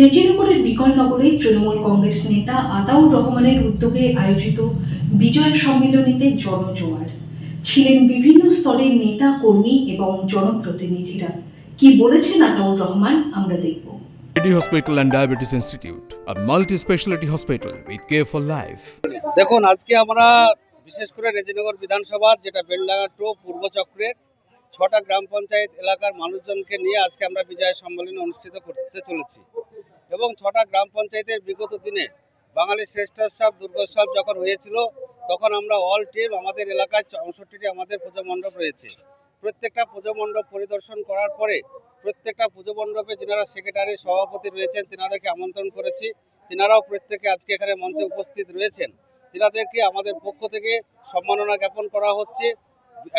রেজিনগরের বিকলনগরে তৃণমূল কংগ্রেস নেতা আতাউর রহমানের উদ্যোগে আয়োজিত বিজয় সম্মেলনীতে জনজোয়ার। ছিলেন বিভিন্ন স্তরের নেতা কর্মী এবং জনপ্রতিনিধিরা। কি বলেছেন আতাউর রহমান? আমরা দেখব। And Diabetes Institute, a multi-specialty hospital with care for life. দেখুন আজকে আমরা বিশেষ করে রেজিনগর বিধানসভার যেটা বেলডাঙ্গা টু পূর্ব চক্রের ছটা গ্রাম পঞ্চায়েত এলাকার মানুষজনকে নিয়ে আজকে আমরা বিজয় সম্মেলন অনুষ্ঠিত করতে চলেছি। এবং ছটা গ্রাম পঞ্চায়েতের বিগত দিনে বাঙালির শ্রেষ্ঠোৎসব দুর্গোৎসব যখন হয়েছিল, তখন আমরা অল টিম আমাদের এলাকায় চৌষট্টিটি আমাদের পুজো মণ্ডপ রয়েছে। প্রত্যেকটা পুজো মণ্ডপ পরিদর্শন করার পরে প্রত্যেকটা পুজো মণ্ডপে যারা সেক্রেটারি সভাপতি রয়েছেন, তেনাদেরকে আমন্ত্রণ করেছি। তেনারাও প্রত্যেকে আজকে এখানে মঞ্চে উপস্থিত রয়েছেন। তেনাদেরকে আমাদের পক্ষ থেকে সম্মাননা জ্ঞাপন করা হচ্ছে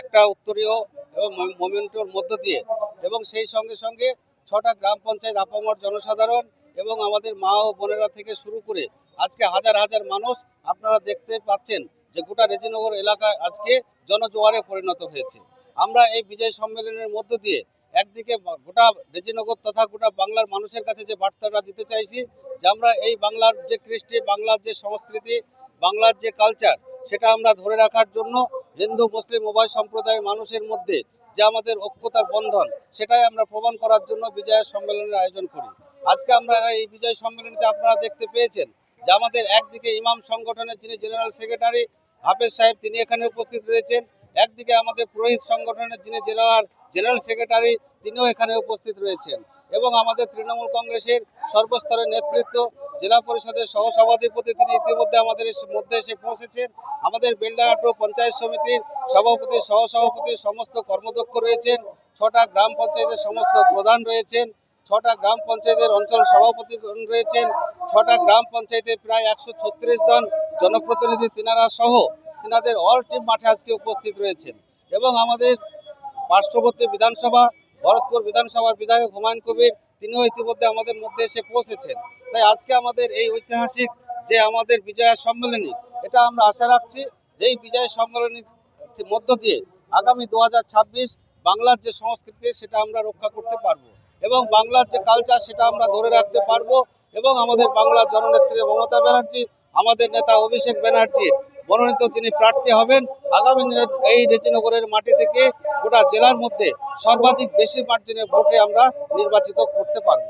একটা উত্তরীয় এবং মোমেন্টোর মধ্য দিয়ে। এবং সেই সঙ্গে সঙ্গে ছটা গ্রাম পঞ্চায়েত আপামর জনসাধারণ এবং আমাদের মা ও বোনেরা থেকে শুরু করে আজকে হাজার হাজার মানুষ আপনারা দেখতে পাচ্ছেন যে গোটা রেজিনগর এলাকা আজকে জনজোয়ারে পরিণত হয়েছে। আমরা এই বিজয় সম্মেলনের মধ্য দিয়ে একদিকে গোটা রেজিনগর তথা গোটা বাংলার মানুষের কাছে যে বার্তাটা দিতে চাইছি যে আমরা এই বাংলার যে কৃষ্টি, বাংলার যে সংস্কৃতি, বাংলার যে কালচার, সেটা আমরা ধরে রাখার জন্য হিন্দু, মুসলিম উভয় সম্প্রদায়ের মানুষের মধ্যে যে আমাদের ঐক্যতার বন্ধন, সেটাই আমরা প্রমাণ করার জন্য বিজয় সম্মেলনের আয়োজন করি। আজকে আমরা এই বিজয় সম্মেলনীতে আপনারা দেখতে পেয়েছেন যে আমাদের একদিকে ইমাম সংগঠনের যিনি জেনারেল সেক্রেটারি, হাফেজ সাহেব, তিনি এখানে উপস্থিত রয়েছেন। একদিকে আমাদের পুরোহিত সংগঠনের যিনি জেনারেল জেনারেল সেক্রেটারি, তিনিও এখানে উপস্থিত রয়েছেন। এবং আমাদের তৃণমূল কংগ্রেসের সর্বস্তরের নেতৃত্ব, জেলা পরিষদের সহসভাধিপতি তিনি ইতিমধ্যে আমাদের মধ্যে এসে পৌঁছেছেন। আমাদের বেলডাঘাটো পঞ্চায়েত সমিতির সভাপতি, সহসভাপতি, সমস্ত কর্মদক্ষ রয়েছেন। ছটা গ্রাম পঞ্চায়েতের সমস্ত প্রধান রয়েছেন। ছটা গ্রাম পঞ্চায়েতের অঞ্চল সভাপতি রয়েছেন। ছটা গ্রাম পঞ্চায়েতের প্রায় একশো ছত্রিশ জন জনপ্রতিনিধি তিনারা সহ তিনাদের অল টিম মাঠে আজকে উপস্থিত রয়েছেন। এবং আমাদের পার্শ্ববর্তী বিধানসভা, ভরতপুর বিধানসভার বিধায়ক হুমায়ুন কবির, তিনিও ইতিমধ্যে আমাদের মধ্যে এসে পৌঁছেছেন। তাই আজকে আমাদের এই ঐতিহাসিক যে আমাদের বিজয়া সম্মেলনী, এটা আমরা আশা রাখছি যে এই বিজয় সম্মেলনীর মধ্য দিয়ে আগামী দু হাজার ছাব্বিশ বাংলার যে সংস্কৃতি, সেটা আমরা রক্ষা করতে পারব। এবং বাংলার যে কালচার সেটা আমরা ধরে রাখতে পারব এবং আমাদের বাংলার জননেত্রী মমতা ব্যানার্জি, আমাদের নেতা অভিষেক ব্যানার্জি, মনোনীত যিনি প্রার্থী হবেন, আগামী দিনে এই রেজিনগরের মাটি থেকে গোটা জেলার মধ্যে সর্বাধিক বেশি মার্জিনের ভোটে আমরা নির্বাচিত করতে পারব।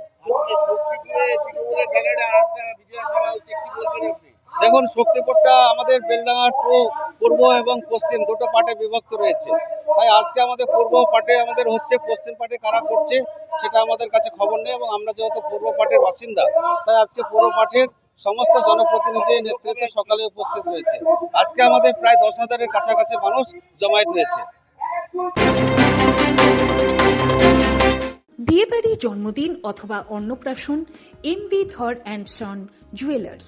দেখুন, শক্তিপুরটা আমাদের বেলডাঙ্গা টু পূর্ব এবং পশ্চিম দুটো পার্টে বিভক্ত রয়েছে। তাই আজকে আমাদের পূর্ব পার্টে আমাদের হচ্ছে, পশ্চিম পার্টে কারা করছে সেটা আমাদের কাছে খবর নেই এবং আমরা যেহেতু পূর্ব পার্টের বাসিন্দা, তাই আজকে পূর্ব পার্টের সমস্ত জনপ্রতিনিধি নেতৃত্বে সকালে উপস্থিত রয়েছে। আজকে আমাদের প্রায় দশ হাজারের কাছাকাছি মানুষ জমায়েত হয়েছে। বিয়েবাড়ি জন্মদিন অথবা অন্নপ্রাশন, MB, Dhar and son, jewellers.